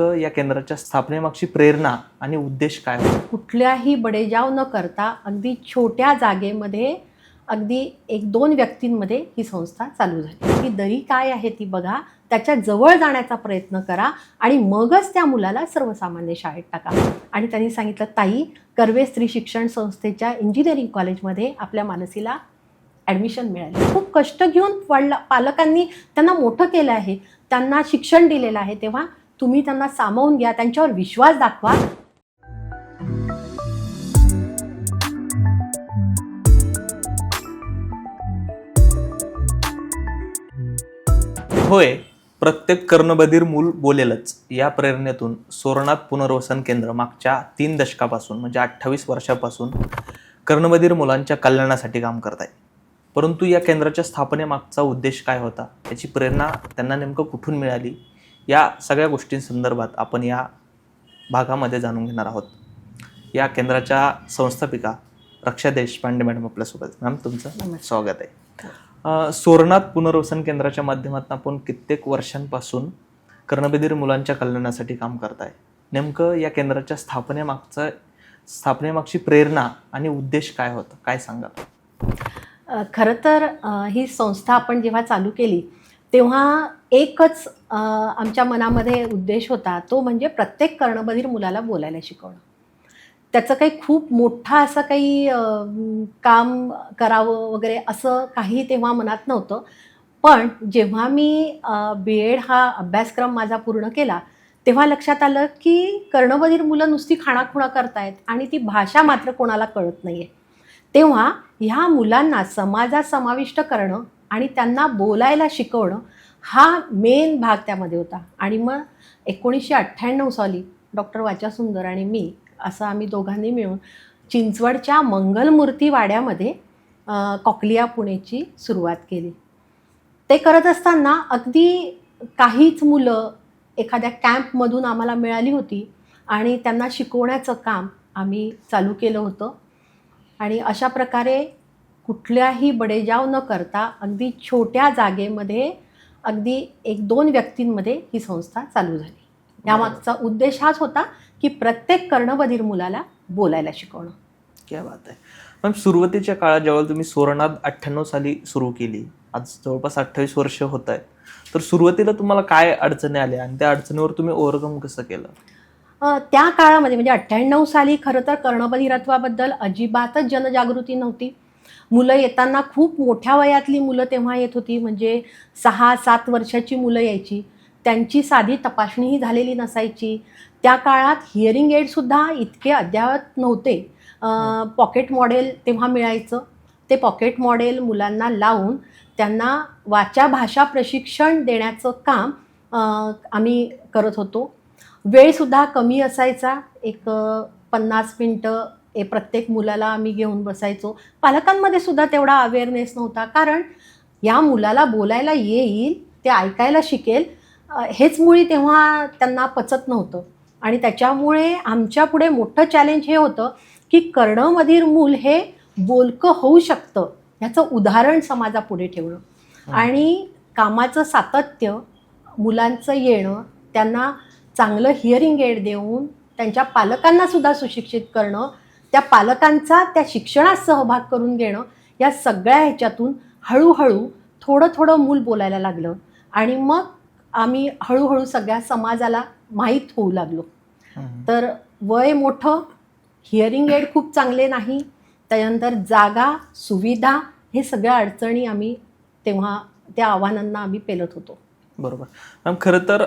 नेमकं या केंद्राच्या स्थापनेमागची प्रेरणा आणि उद्देश काय होता? कुठल्याही बडेजाव न करता अगदी छोट्या जागेमध्ये अगदी एक दोन व्यक्तींमध्ये ही संस्था चालू झाली. की दरी काय आहे ती बघा त्याच्याजवळ जाण्याचा प्रयत्न करा आणि मगच त्या मुलाला सर्वसामान्य शाळेत टाका. आणि त्यांनी सांगितलं ताई कर्वे स्त्री शिक्षण संस्थेच्या इंजिनिअरिंग कॉलेजमध्ये आपल्या मानसीला ॲडमिशन मिळाली. खूप कष्ट घेऊन वाढलं. पालकांनी त्यांना मोठं केलं आहे. त्यांना शिक्षण दिलेलं आहे तेव्हा तुम्ही त्यांना सामावून घ्या त्यांच्यावर विश्वास दाखवा. होय प्रत्येक कर्णबधीर मूल बोलेलच. या प्रेरणेतून सोरनाथ पुनर्वसन केंद्र मागच्या तीन दशकापासून म्हणजे अठ्ठावीस वर्षापासून कर्णबधीर मुलांच्या कल्याणासाठी काम करत आहे परंतु या केंद्राच्या स्थापनेमागचा उद्देश काय होता? याची प्रेरणा त्यांना नेमकं कुठून मिळाली? या सगळ्या गोष्टींसंदर्भात आपण या भागामध्ये जाणून घेणार आहोत. या केंद्राच्या संस्थापिका रक्षा देशपांडे मॅडम आपल्यासोबत. मॅम तुमचं. स्वागत आहे. अ, सोरनाथ पुनर्वसन केंद्राच्या माध्यमातून आपण कित्येक वर्षांपासून कर्णबधीर मुलांच्या कल्याणासाठी काम करताय. नेमकं या केंद्राच्या स्थापनेमागचं स्थापनेमागची प्रेरणा आणि उद्देश काय होता? काय सांगाल? अ, खरं तर ही संस्था आपण जेव्हा चालू केली तेव्हा एकच आमच्या मनामध्ये उद्देश होता तो म्हणजे प्रत्येक कर्णबधीर मुलाला बोलायला शिकवणं. त्याचं काही खूप मोठा असं काही काम करावं वगैरे असं काही तेव्हा मनात नव्हतं. पण जेव्हा मी बी एड हा अभ्यासक्रम माझा पूर्ण केला तेव्हा लक्षात आलं की कर्णबधीर मुलं नुसती खाणाखुणा करतायत आणि ती भाषा मात्र कोणाला कळत नाही आहे तेव्हा ह्या मुलांना समाजात समाविष्ट करणं आणि त्यांना बोलायला शिकवणं हा मेन भाग त्यामध्ये होता. आणि मग एकोणीसशे अठ्ठ्याण्णव साली डॉक्टर वाचा सुंदर आणि मी असं आम्ही दोघांनी मिळून चिंचवडच्या मंगलमूर्ती वाड्यामध्ये कॉकलिया पुणेची सुरुवात केली. ते करत असताना अगदी काहीच मुलं एखाद्या कॅम्पमधून आम्हाला मिळाली होती आणि त्यांना शिकवण्याचं काम आम्ही चालू केलं होतं. आणि अशा प्रकारे कुठल्याही बडेजाव न करता अगदी छोट्या जागेमध्ये अगदी एक दोन व्यक्तींमध्ये ही संस्था चालू झाली. यामागचा उद्देश हाच होता की प्रत्येक कर्णबधीर मुलाला बोलायला शिकवणं. क्या बात आहे. मॅम सुरुवातीच्या काळात जेव्हा तुम्ही सोरनाथ अठ्ठ्याण्णव साली सुरू केली आज जवळपास अठ्ठावीस वर्ष होत आहेत तर सुरुवातीला तुम्हाला काय अडचणी आल्या आणि त्या अडचणीवर तुम्ही ओव्हरकम कसं केलं? त्या काळामध्ये म्हणजे अठ्ठ्याण्णव साली खरं तर कर्णबधिरत्वाबद्दल अजिबातच जनजागृती नव्हती. मुलं येताना खूप मोठ्या वयातली मुलं तेव्हा येत होती म्हणजे सहा सात वर्षाची मुलं यायची. त्यांची साधी तपासणीही झालेली नसायची. त्या काळात हिअरिंग एडसुद्धा इतके अद्ययावत नव्हते. पॉकेट मॉडेल तेव्हा मिळायचं. ते पॉकेट मॉडेल मुलांना लावून त्यांना वाचा भाषा प्रशिक्षण देण्याचं काम आम्ही करत होतो. वेळसुद्धा कमी असायचा. एक पन्नास मिनटं ए प्रत्येक मुलाला आम्ही घेऊन बसायचो. पालकांमध्ये सुद्धा तेवढा अवेअरनेस नव्हता. कारण या मुलाला बोलायला येईल ते ऐकायला शिकेल हेच मुळी तेव्हा त्यांना पचत नव्हतं. आणि त्याच्यामुळे आमच्या पुढे मोठं चॅलेंज हे होतं की कर्णमधीर मूल हे बोलकं होऊ शकतं ह्याचं उदाहरण समाजापुढे ठेवणं. आणि कामाचं सातत्य मुलांचं येणं त्यांना चांगलं हिअरिंग एड देऊन त्यांच्या पालकांना सुद्धा सुशिक्षित करणं त्या पालकांचा त्या शिक्षणात सहभाग करून घेणं या सगळ्या ह्याच्यातून हळूहळू थोडं थोडं मूल बोलायला लागलं. आणि मग आम्ही हळूहळू सगळ्या समाजाला माहीत होऊ लागलो. तर वय मोठं हिअरिंग एड खूप चांगले नाही त्यानंतर जागा सुविधा हे सगळ्या अडचणी आम्ही तेव्हा त्या आव्हानांना आम्ही पेलत होतो. बरोबर. मॅम खरं तर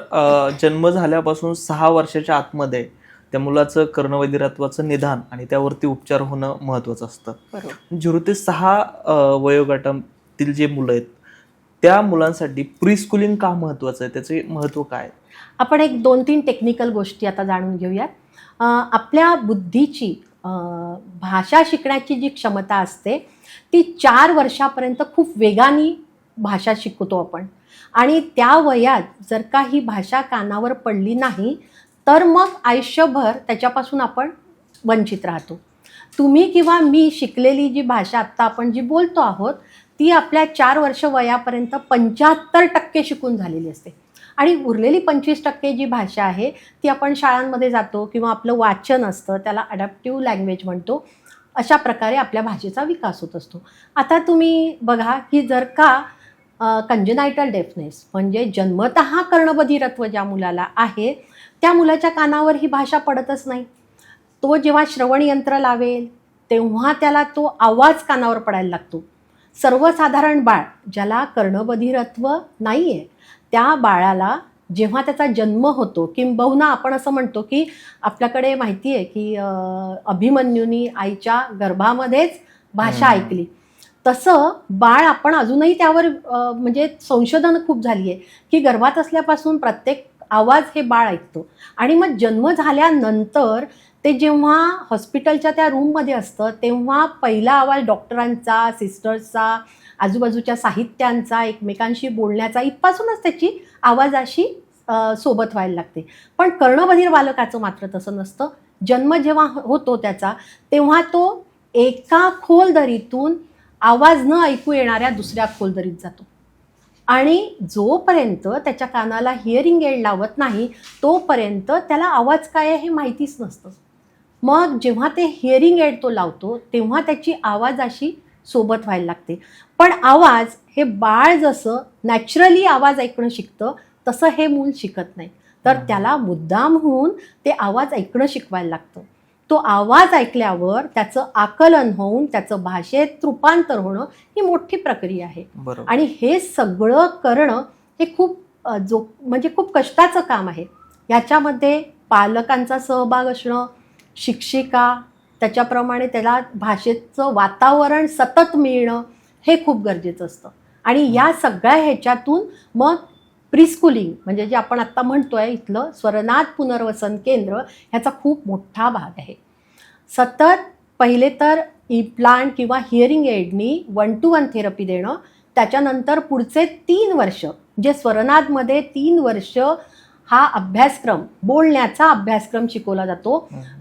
जन्म झाल्यापासून सहा वर्षाच्या आतमध्ये त्या मुलाचं कर्णवैदिरत्वाचं निदान आणि त्यावरती उपचार होणं महत्त्वाचं असतं. बरोबर. झिरो ते सहा वयोगटातील जे मुलं आहेत त्या मुलांसाठी प्री स्कूलिंग का महत्त्वाचं आहे? त्याचे महत्त्व काय? आपण एक दोन तीन टेक्निकल गोष्टी आता जाणून घेऊयात. आपल्या बुद्धीची भाषा शिकण्याची जी क्षमता असते ती चार वर्षापर्यंत खूप वेगाने भाषा शिकतो आपण. आणि त्या वयात जर का ही भाषा कानावर पडली नाही तर मग आयुष्यभर त्याच्यापासून आपण वंचित राहतो. तुम्ही किंवा मी शिकलेली जी भाषा आत्ता आपण जी बोलतो आहोत ती आपल्या चार वर्ष वयापर्यंत पंच्याहत्तर टक्के शिकून झालेली असते. आणि उरलेली पंचवीस टक्के जी भाषा आहे ती आपण शाळांमध्ये जातो किंवा आपलं वाचन असतं त्याला अडॅप्टिव्ह लँग्वेज म्हणतो अशा प्रकारे आपल्या भाषेचा विकास होत असतो. आता तुम्ही बघा की जर का कंजनायटल डेफनेस म्हणजे जन्मत कर्णबधिरत्व ज्या मुलाला आहे त्या मुलाच्या कानावर ही भाषा पडतच नाही. तो जेव्हा श्रवण यंत्र लावेल तेव्हा त्याला तो आवाज कानावर पडायला लागतो. सर्वसाधारण बाळ ज्याला कर्णबधिरत्व नाही आहे त्या बाळाला जेव्हा त्याचा जन्म होतो किंबहुना आपण असं म्हणतो की आपल्याकडे माहिती आहे की अभिमन्यूनी आईच्या गर्भामध्येच भाषा. ऐकली. तसं बाळ आपण अजूनही त्यावर म्हणजे संशोधन खूप झाली आहे की गर्भात असल्यापासून प्रत्येक आवाज हे बाळ ऐकतो. आणि मग जन्म झाल्यानंतर ते जेव्हा हॉस्पिटलच्या त्या रूममध्ये असतं तेव्हा पहिला आवाज डॉक्टरांचा सिस्टर्सचा आजूबाजूच्या साहित्यांचा एकमेकांशी बोलण्याचा इथपासूनच त्याची आवाजाशी सोबत व्हायला लागते. पण कर्णबधीर बालकाचं मात्र तसं नसतं. जन्म जेव्हा हो-, होतो त्याचा तेव्हा तो एका खोल दरीतून आवाज न ऐकू येणाऱ्या दुसऱ्या खोल दरीत जातो. आणि जोपर्यंत त्याच्या कानाला हिअरिंग एड लावत नाही तोपर्यंत त्याला आवाज काय आहे हे माहितीच नसतं. मग जेव्हा ते हिअरिंग एड तो लावतो तेव्हा त्याची आवाज अशी सोबत व्हायला लागते. पण आवाज हे बाळ जसं नॅचरली आवाज ऐकणं शिकतं तसं हे मूल शिकत नाही. तर. त्याला मुद्दाम होऊन ते आवाज ऐकणं शिकवायला लागतं. तो आवाज ऐकल्यावर त्याचं आकलन होऊन त्याचं भाषेत रूपांतर होणं ही मोठी प्रक्रिया आहे. आणि हे सगळं करणं हे खूप जो म्हणजे खूप कष्टाचं काम आहे. याच्यामध्ये पालकांचा सहभाग असणं शिक्षिका त्याच्याप्रमाणे त्याला भाषेचं वातावरण सतत मिळणं हे खूप गरजेचं असतं. आणि या सगळ्या ह्याच्यातून मग प्रिस्कुलिंग म्हणजे जे आपण आत्ता म्हणतोय इथलं स्वरनाथ पुनर्वसन केंद्र ह्याचा खूप मोठा भाग आहे. सतत पहिले तर इप्लांट किंवा हिअरिंग एडनी वन टू वन थेरपी देणं त्याच्यानंतर पुढचे तीन वर्ष जे स्वरनाथमध्ये तीन वर्ष हा अभ्यासक्रम बोलण्याचा अभ्यासक्रम शिकवला जातो.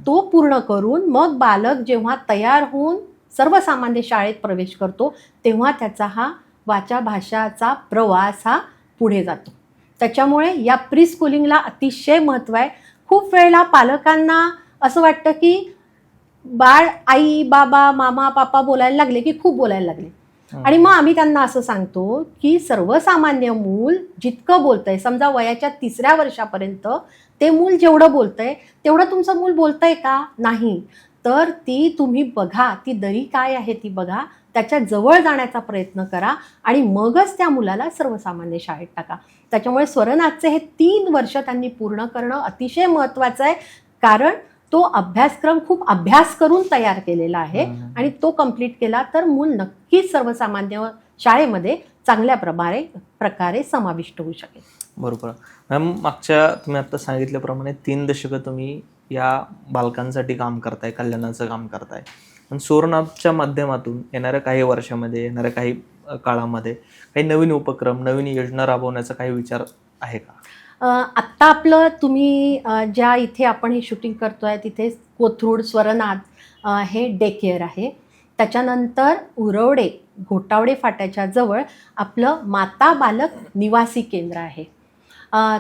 तो पूर्ण करून मग बालक जेव्हा तयार होऊन सर्वसामान्य शाळेत प्रवेश करतो तेव्हा त्याचा हा वाचा भाषाचा प्रवास हा पुढे जातो. त्याच्यामुळे या प्री स्कूलिंगला अतिशय महत्त्व आहे. खूप वेळेला पालकांना असं वाटतं की बाळ आई बाबा मामा पापा बोलायला लागले की खूप बोलायला लागले. आणि मग आम्ही त्यांना असं सांगतो की सर्वसामान्य मूल जितकं बोलतंय समजा वयाच्या तिसऱ्या वर्षापर्यंत ते मूल जेवढं बोलतंय तेवढं तुमचं मूल बोलतंय का? नाही. तर ती तुम्ही बघा ती दरी काय आहे ती बघा त्याच्याजवळ जाण्याचा प्रयत्न करा आणि मगच त्या मुलाला सर्वसामान्य शाळेत टाका. त्याच्यामुळे स्वरनाथचे हे तीन वर्ष त्यांनी पूर्ण करणं अतिशय महत्त्वाचं आहे. कारण तो अभ्यासक्रम खूप अभ्यास करून तयार केलेला आहे. आणि तो कंप्लीट केला तर मूल नक्कीच सर्वसामान्य शाळेमध्ये चांगल्या प्रकारे प्रकारे समाविष्ट होऊ शकेल. बरोबर. मॅम मागच्या तुम्ही आता सांगितल्याप्रमाणे तीन दशकं तुम्ही या बालकांसाठी काम करताय कल्याणाचं काम करताय. पण सोरनाथच्या माध्यमातून येणाऱ्या काही वर्षामध्ये येणाऱ्या काही काळामध्ये काही नवीन उपक्रम नवीन योजना राबवण्याचा काही विचार आहे का? आत्ता आपलं तुम्ही ज्या इथे आपण हे शूटिंग करतो आहे तिथे कोथरूड स्वरनाथ हे डे केअर आहे. त्याच्यानंतर उरवडे घोटावडे फाट्याच्या जवळ आपलं माता बालक निवासी केंद्र आहे.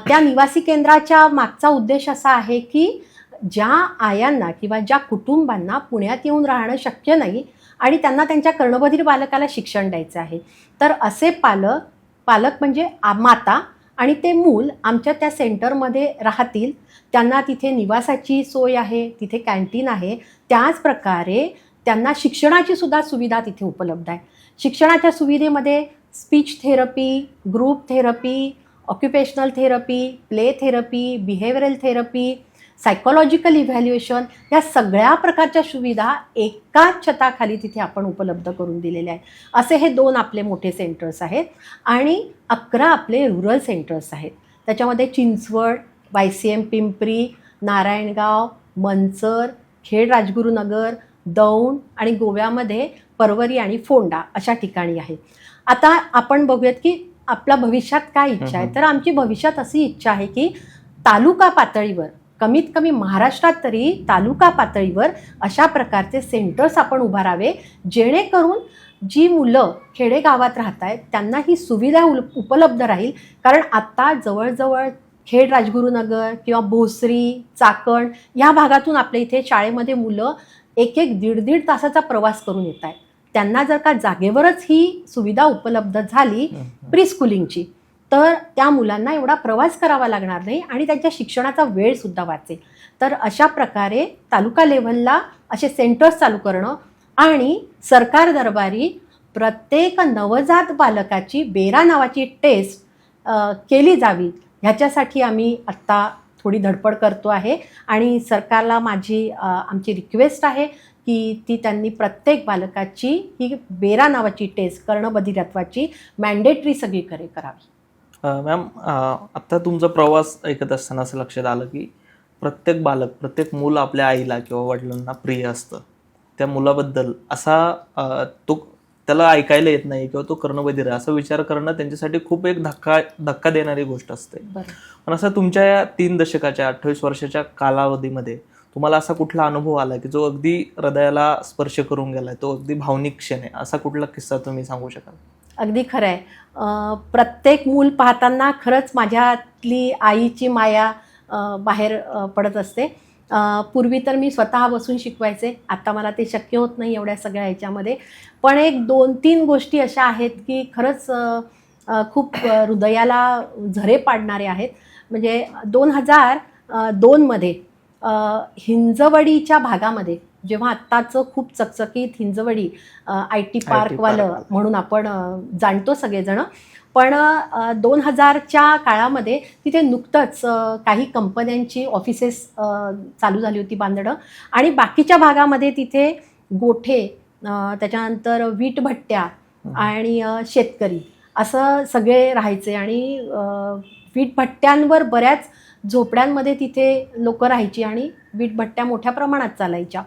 त्या निवासी केंद्राच्या मागचा उद्देश असा आहे की ज्या आयांना किंवा ज्या कुटुंबांना पुण्यात येऊन राहणं शक्य नाही आणि त्यांना त्यांच्या कर्णबधीर बालकाला शिक्षण द्यायचं आहे. तर असे पालक पालक म्हणजे आ- माता आणि ते मूल आमच्या त्या सेंटरमध्ये राहतील. त्यांना तिथे निवासाची सोय आहे तिथे कॅन्टीन आहे. त्याच प्रकारे त्यांना शिक्षणाची सुद्धा सुविधा तिथे उपलब्ध आहे. शिक्षणाच्या सुविधेमध्ये speech therapy group therapy occupational therapy play therapy behavioural therapy psychological evaluation या सगळ्या प्रकारच्या सुविधा एकाच छताखाली तिथे आपण उपलब्ध करून दिलेल्या आहेत. असे हे दोन आपले मोठे सेंटर्स आहेत आणि अकरा आपले रुरल सेंटर्स आहेत. त्याच्यामध्ये Chinchwad Y C M Pimpri Narayangaon Manchar Khed Rajgurunagar Daund आणि गोव्यामध्ये परवरी आणि फोंडा अशा ठिकाणी आहेत. आता आपण बघूयात की आपल्या भविष्यात काय इच्छा आहे. तर आमची भविष्यात अशी इच्छा आहे की तालुका पातळीवर कमीत कमी महाराष्ट्रात तरी तालुका पातळीवर अशा प्रकारचे सेंटर्स आपण उभारावे जेणेकरून जी मुलं खेडेगावात राहत आहेत त्यांना ही सुविधा उल उपलब्ध राहील. कारण आत्ता जवळजवळ खेड राजगुरुनगर किंवा भोसरी चाकण या भागातून आपल्या इथे शाळेमध्ये मुलं एक एक दीड दीड तासाचा प्रवास करून येत आहेत त्यांना जर का जागेवरच ही सुविधा उपलब्ध झाली प्री स्कूलिंगची तर त्या मुलांना एवढा प्रवास करावा लागणार नाही आणि त्यांच्या शिक्षणाचा वेळसुद्धा वाचेल. तर अशा प्रकारे तालुका लेव्हलला असे सेंटर्स चालू करणं आणि सरकार दरबारी प्रत्येक नवजात बालकाची बेरा नावाची टेस्ट केली जावी. ह्याच्यासाठी आम्ही आत्ता थोडी धडपड करतो आहे आणि सरकारला माझी आमची रिक्वेस्ट आहे की ती त्यांनी प्रत्येक बालकाची ही बेरा नावाची टेस्ट कर्णबधिरत्वाची मॅन्डेटरी सगळीकडे करावी. मॅम आत्ता तुमचा प्रवास ऐकत असताना असं लक्षात आलं की प्रत्येक बालक प्रत्येक मूल आपल्या आईला किंवा वडिलांना प्रिय असतं. त्या मुलाबद्दल असा तो त्याला ऐकायला येत नाही किंवा तो कर्णबधीर आहे असा विचार करणं त्यांच्यासाठी खूप एक धक्का धक्का देणारी गोष्ट असते. पण असं तुमच्या या तीन दशकाच्या अठ्ठावीस वर्षाच्या कालावधीमध्ये तुम्हाला असा कुठला अनुभव आला की जो अगदी हृदयाला स्पर्श करून गेलाय तो अगदी भावनिक क्षण आहे? असा कुठला किस्सा तुम्ही सांगू शकाल? अगदी खरं आहे. प्रत्येक मूल पाहताना खरंच माझ्यातली आईची माया बाहेर पडत असते. पूर्वी तर मी स्वतः बसून शिकवायचे. आता मला ते शक्य होत नाही एवढ्या सगळ्या ह्याच्यामध्ये. पण एक दोन तीन गोष्टी अशा आहेत की खरंच खूप हृदयाला झरे पाडणारे आहेत. म्हणजे दोन हजार दोनमध्ये हिंजवडीच्या भागामध्ये जेव्हा आत्ताचं खूप चकचकीत हिंजवडी आय टी पार्कवालं. म्हणून आपण जाणतो सगळेजण. पण दोन हजारच्या काळामध्ये तिथे नुकतंच काही कंपन्यांची ऑफिसेस चालू झाली होती बांधणं. आणि बाकीच्या भागामध्ये तिथे गोठे त्याच्यानंतर वीटभट्ट्या आणि शेतकरी असं सगळे राहायचे. आणि वीटभट्ट्यांवर बऱ्याच झोपड्यांमध्ये तिथे लोक राहायची आणि वीटभट्ट्या मोठ्या प्रमाणात चालायच्या.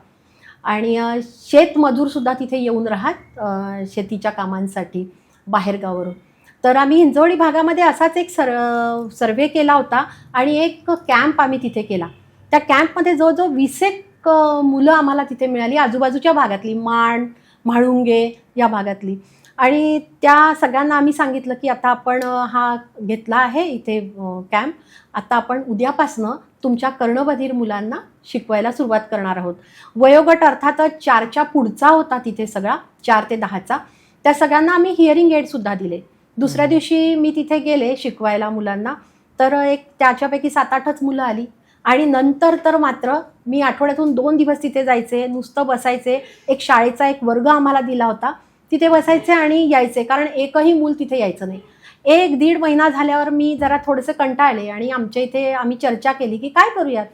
आणि शेतमजूरसुद्धा तिथे येऊन राहत शेतीच्या कामांसाठी बाहेरगावावरून. तर आम्ही हिंजवडी भागामध्ये असाच एक सर सर्वे केला होता आणि एक कॅम्प आम्ही तिथे केला. त्या कॅम्पमध्ये जवळजवळ वीसेक मुलं आम्हाला तिथे मिळाली आजूबाजूच्या भागातली माण म्हाळुंगे या भागातली. आणि त्या सगळ्यांना आम्ही सांगितलं की आता आपण हा घेतला आहे इथे कॅम्प आता आपण उद्यापासनं तुमच्या कर्णबधीर मुलांना शिकवायला सुरुवात करणार आहोत. वयोगट अर्थातच चारच्या पुढचा होता तिथे सगळा चार ते दहाचा. त्या सगळ्यांना आम्ही हिअरिंग एडसुद्धा दिले. दुसऱ्या दिवशी मी तिथे गेले शिकवायला मुलांना. तर एक त्याच्यापैकी सात आठच मुलं आली. आणि नंतर तर मात्र मी आठवड्यातून दोन दिवस तिथे जायचे नुसतं बसायचे. एक शाळेचा एक वर्ग आम्हाला दिला होता. तिथे बसायचे आणि यायचे. कारण एकही मूल तिथे यायचं नाही. एक दीड महिना झाल्यावर मी जरा थोडंसं कंटाळले आणि आमच्या इथे आम्ही चर्चा केली की काय करूयात?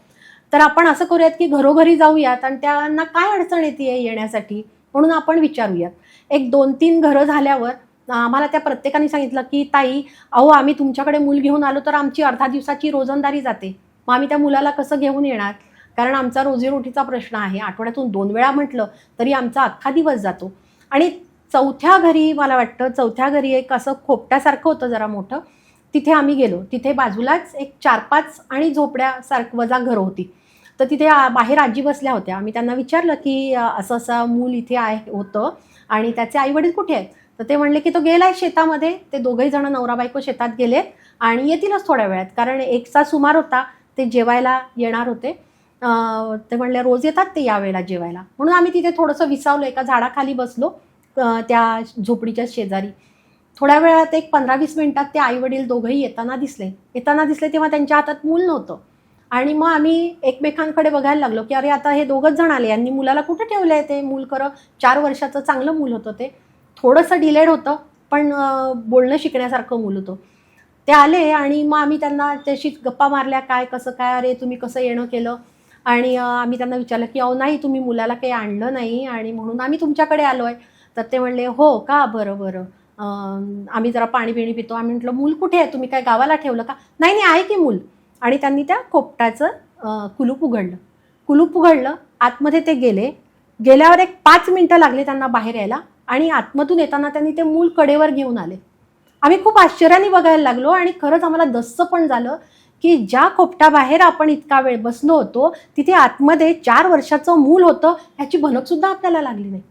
तर आपण असं करूयात की घरोघरी जाऊयात आणि त्यांना काय अडचण येते येण्यासाठी म्हणून आपण विचारूयात. एक दोन तीन घरं झाल्यावर आम्हाला त्या प्रत्येकाने सांगितलं की ताई अहो आम्ही तुमच्याकडे मूल घेऊन आलो तर आमची अर्धा दिवसाची रोजंदारी जाते. मग आम्ही त्या मुलाला कसं घेऊन येणार? कारण आमचा रोजीरोटीचा प्रश्न आहे. आठवड्यातून दोन वेळा म्हटलं तरी आमचा अख्खा दिवस जातो. आणि चौथ्या घरी मला वाटतं चौथ्या घरी एक असं खोपट्यासारखं होतं जरा मोठं. तिथे आम्ही गेलो. तिथे बाजूलाच एक चार पाच आणि झोपड्यासारखं वजा घर होती. तर तिथे बाहेर आजी बसल्या होत्या. आम्ही त्यांना विचारलं की असं असं मूल इथे आहे होतं आणि त्याचे आईवडील कुठे आहेत? तर ते म्हणले की तो गेला आहे शेतामध्ये. ते दोघंही जण नवरा बायको शेतात गेलेत आणि येतीलच थोड्या वेळात. कारण एकचा सुमार होता. ते जेवायला येणार होते. ते म्हणले रोज येतात ते यावेळेला जेवायला. म्हणून आम्ही तिथे थोडंसं विसावलो. एका झाडाखाली बसलो. त्या झोपडीच्या शेजारी. थोड्या वेळात एक पंधरा वीस मिनिटात ते आई वडील दोघंही येताना दिसले. येताना दिसले तेव्हा त्यांच्या हातात मूल नव्हतं. आणि मग आम्ही एकमेकांकडे बघायला लागलो की अरे आता हे दोघंच जण आले. यांनी मुलाला कुठं ठेवलं आहे ते मूल खरं? चार वर्षाचं चांगलं मूल होतं ते. थोडंसं डिलेड होतं पण बोलणं शिकण्यासारखं मूल होतं. ते आले आणि मग आम्ही त्यांना त्याशी गप्पा मारल्या काय कसं काय अरे तुम्ही कसं येणं केलं? आणि आम्ही त्यांना विचारलं की अहो नाही तुम्ही मुलाला काही आणलं नाही आणि म्हणून आम्ही तुमच्याकडे आलो आहे तर ते म्हणले हो का बरं बरं? आम्ही जरा पाणी बिणी पितो. आम्ही म्हटलं मूल कुठे आहे? तुम्ही काय गावाला ठेवलं का? नाही नाही आहे की मूल. आणि त्यांनी त्या खोपटाचं कुलूप उघडलं. कुलूप उघडलं आतमध्ये ते गेले. गेल्यावर एक पाच मिनटं लागले त्यांना बाहेर यायला आणि आतमधून येताना त्यांनी ते मूल कडेवर घेऊन आले. आम्ही खूप आश्चर्याने बघायला लागलो आणि खरंच आम्हाला दस्स पण झालं की ज्या खोपटाबाहेर आपण इतका वेळ बसलो होतो तिथे आतमध्ये चार वर्षाचं मूल होतं ह्याची भनकसुद्धा आपल्याला लागली नाही.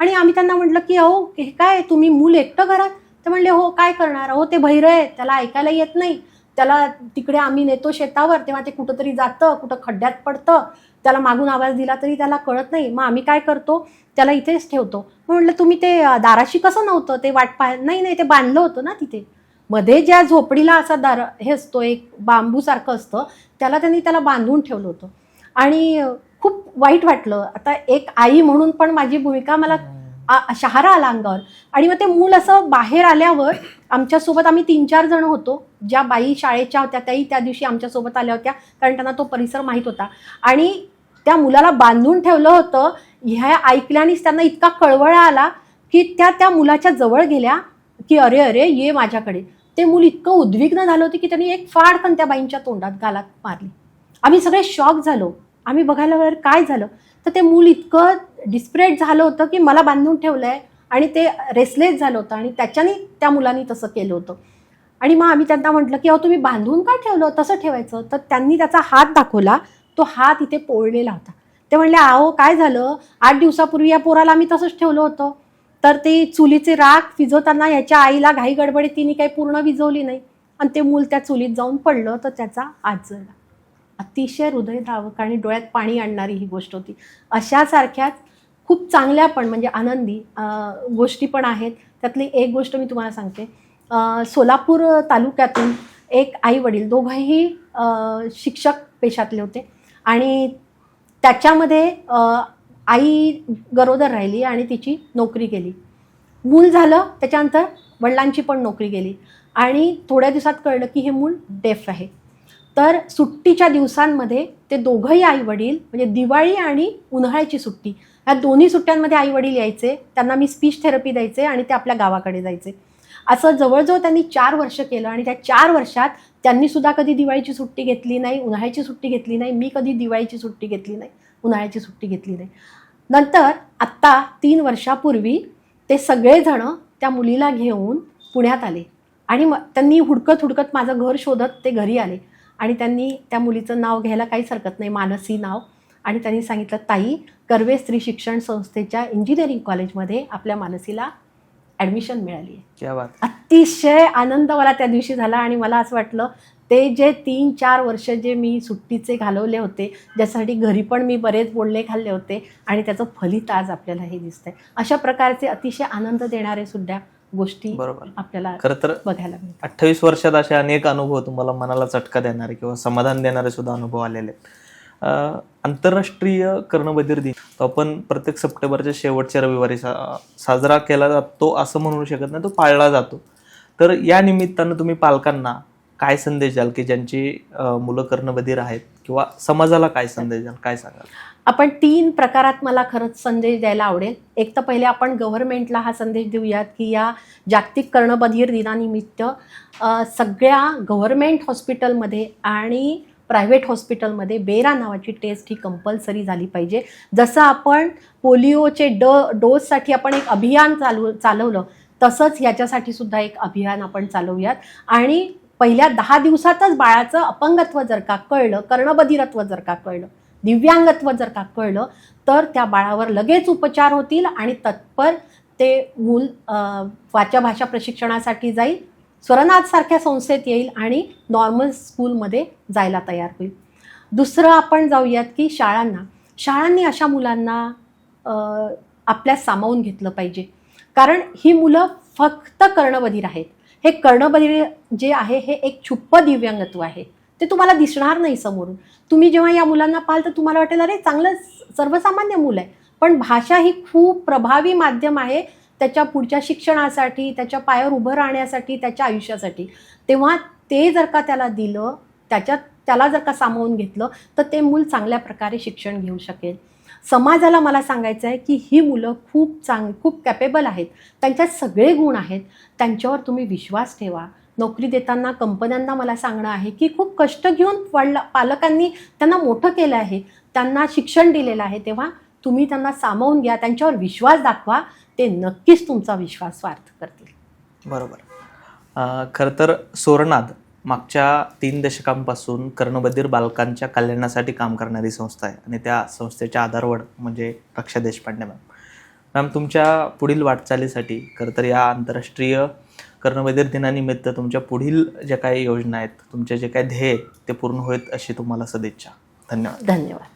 आणि आम्ही त्यांना म्हटलं की अहो हे काय? तुम्ही मूल एकटं घरात? ते म्हणले हो काय करणार? अहो ते भैर आहे त्याला ऐकायला येत नाही. त्याला तिकडे आम्ही नेतो शेतावर. तेव्हा ते कुठंतरी जातं कुठं खड्ड्यात पडतं. त्याला मागून आवाज दिला तरी त्याला कळत नाही. मग आम्ही काय करतो? त्याला इथेच ठेवतो. मग म्हटलं तुम्ही ते दाराशी कसं नव्हतं? ते वाट पाह नाही नाही ते बांधलं होतं ना तिथे. मध्ये ज्या झोपडीला असा दार हे असतो एक बांबूसारखं असतं त्याला त्यांनी त्याला बांधून ठेवलं होतं. आणि खूप वाईट वाटलं. आता एक आई म्हणून पण माझी भूमिका मला शहारा आला अंगावर. आणि मग ते मूल असं बाहेर आल्यावर आमच्यासोबत आम्ही तीन चार जण होतो. ज्या बाई शाळेच्या होत्या त्याही त्या दिवशी आमच्यासोबत आल्या होत्या कारण त्यांना तो परिसर माहीत होता. आणि त्या मुलाला बांधून ठेवलं होतं. ह्या ऐकल्यानेच त्यांना इतका कळवळा आला की त्या त्या मुलाच्या जवळ गेल्या की अरे अरे ये माझ्याकडे. ते मूल इतकं उद्विग्न झालं होतं की त्यांनी एक फाडकन त्या बाईंच्या तोंडात गालात मारली. आम्ही सगळे शॉक झालो. आम्ही बघायला वगैरे काय झालं? तर ते मूल इतकं डिस्प्रेट झालं होतं की मला बांधून ठेवलं आहे आणि ते रेसलेस झालं होतं आणि त्याच्याने त्या मुलांनी तसं केलं होतं. आणि मग आम्ही त्यांना म्हटलं की अहो तुम्ही बांधून का ठेवलं? तसं ठेवायचं. तर त्यांनी त्याचा हात दाखवला. तो हात इथे पोळलेला होता. ते म्हणले अहो काय झालं? आठ दिवसापूर्वी या पोराला आम्ही तसंच ठेवलं होतं. तर ते चुलीचे राख विझवताना याच्या आईला घाई गडबडीत तिने काही पूर्ण विझवली नाही. आणि ते मूल त्या चुलीत जाऊन पडलं. तर त्याचा आज झाला. अतिशय हृदयद्रावक आणि डोळ्यात पाणी आणणारी ही गोष्ट होती. अशासारख्याच खूप चांगल्या पण म्हणजे आनंदी गोष्टी पण आहेत. त्यातली एक गोष्ट मी तुम्हाला सांगते. सोलापूर तालुक्यातून एक आई वडील दोघंही शिक्षक पेशातले होते. आणि त्याच्यामध्ये आई गरोदर राहिली आणि तिची नोकरी गेली. मूल झालं त्याच्यानंतर वडिलांची पण नोकरी गेली. आणि थोड्या दिवसात कळलं की हे मूल डेफ आहे. तर सुट्टीच्या दिवसांमध्ये ते दोघंही आई वडील म्हणजे दिवाळी आणि उन्हाळ्याची सुट्टी ह्या दोन्ही सुट्ट्यांमध्ये आई वडील यायचे त्यांना मी स्पीच थेरपी द्यायचे आणि ते आपल्या गावाकडे जायचे. असं जवळजवळ त्यांनी चार वर्ष केलं आणि त्या चार वर्षात त्यांनी सुद्धा कधी दिवाळीची सुट्टी घेतली नाही उन्हाळ्याची सुट्टी घेतली नाही मी कधी दिवाळीची सुट्टी घेतली नाही उन्हाळ्याची सुट्टी घेतली नाही. नंतर आत्ता तीन वर्षापूर्वी ते सगळेजणं त्या मुलीला घेऊन पुण्यात आले आणि मग त्यांनी हुडकत हुडकत माझं घर शोधत ते घरी आले. आणि त्यांनी त्या मुलीचं नाव घ्यायला काहीच हरकत नाही मानसी नाव. आणि त्यांनी सांगितलं ताई कर्वे स्त्री शिक्षण संस्थेच्या इंजिनिअरिंग कॉलेजमध्ये आपल्या मानसीला ॲडमिशन मिळाली आहे क्या बात. अतिशय आनंद मला त्या दिवशी झाला आणि मला असं वाटलं ते जे तीन चार वर्ष जे मी सुट्टीचे घालवले होते ज्यासाठी घरी पण मी बरेच बोलले खाल्ले होते आणि त्याचं फलित आज आपल्याला हे दिसतंय. अशा प्रकारचे अतिशय आनंद देणारे सुद्धा गोष्टी बरोबर. आपल्याला खरं तर बघायला मिळतात. अठ्ठावीस वर्षात असे अनेक अनुभव तुम्हाला मनाला चटका देणारे किंवा समाधान देणारे सुद्धा अनुभव आलेले आंतरराष्ट्रीय कर्णबधीर दिन. तो आपण प्रत्येक सप्टेंबरच्या शेवटच्या रविवारी सा साजरा केला जातो असं म्हणू शकत नाही तो पाळला जातो. तर या निमित्तानं तुम्ही पालकांना काय संदेश द्याल की ज्यांची मुलं कर्णबधीर आहेत किंवा समाजाला काय संदेश द्याल? काय सांगाल? आपण तीन प्रकारात मला खरंच संदेश द्यायला आवडेल. एक तर पहिले आपण गव्हर्नमेंटला हा संदेश देऊयात की या जागतिक कर्णबधीर दिनानिमित्त सगळ्या गव्हर्नमेंट हॉस्पिटलमध्ये आणि प्रायव्हेट हॉस्पिटलमध्ये बेरा नावाची टेस्ट ही कंपल्सरी झाली पाहिजे. जसं आपण पोलिओचे ड डोससाठी आपण एक अभियान चालू चालवलं तसंच याच्यासाठी सुद्धा एक अभियान आपण चालवूयात. आणि पहिल्या दहा दिवसातच बाळाचं अपंगत्व जर का कळलं कर्णबधिरत्व जर का कळलं दिव्यांगत्व जर का कळलं तर त्या बाळावर लगेच उपचार होतील आणि तत्पर ते मूल वाच्या भाषा प्रशिक्षणासाठी जाईल स्वरनाथसारख्या संस्थेत येईल आणि नॉर्मल स्कूलमध्ये जायला तयार होईल. दुसरं आपण जाऊयात की शाळांना. शाळांनी अशा मुलांना आपल्या सामावून घेतलं पाहिजे. कारण ही मुलं फक्त कर्णबधीर आहेत. हे कर्णबधीर जे आहे हे एक छुप्प दिव्यांगत्व आहे. ते तुम्हाला दिसणार नाही समोरून. तुम्ही जेव्हा या मुलांना पाहाल तर तुम्हाला वाटेल अरे चांगलं सर्वसामान्य मुलं आहे. पण भाषा ही खूप प्रभावी माध्यम आहे त्याच्या पुढच्या शिक्षणासाठी त्याच्या पायावर उभं राहण्यासाठी त्याच्या आयुष्यासाठी. तेव्हा ते जर का त्याला दिलं त्याच्यात त्याला जर का सामावून घेतलं तर ते मूल चांगल्या प्रकारे शिक्षण घेऊ शकेल. समाजाला मला सांगायचं आहे की ही मुलं खूप चांग खूप कॅपेबल आहेत. त्यांच्यात सगळे गुण आहेत. त्यांच्यावर तुम्ही विश्वास ठेवा. नोकरी देताना कंपन्यांना मला सांगणं आहे की खूप कष्ट घेऊन वडला पालकांनी त्यांना मोठं केलं आहे. त्यांना शिक्षण दिलेलं आहे. तेव्हा तुम्ही त्यांना सामावून घ्या. त्यांच्यावर विश्वास दाखवा. ते नक्कीच तुमचा विश्वास स्वार्थ करतील. बरोबर. खरं तर सोरनाद मागच्या तीन दशकांपासून कर्णबधीर बालकांच्या कल्याणासाठी काम करणारी संस्था आहे आणि त्या संस्थेच्या आधारवड म्हणजे रक्षा देशपांडे मॅम. मॅम तुमच्या पुढील वाटचालीसाठी खरं तर या आंतरराष्ट्रीय कर्णवेदर दिनानिमित्त तुमच्या पुढील ज्या काही योजना आहेत तुमचे जे काही ध्येय ते पूर्ण होईल अशी तुम्हाला सदिच्छा. धन्यवाद. धन्यवाद.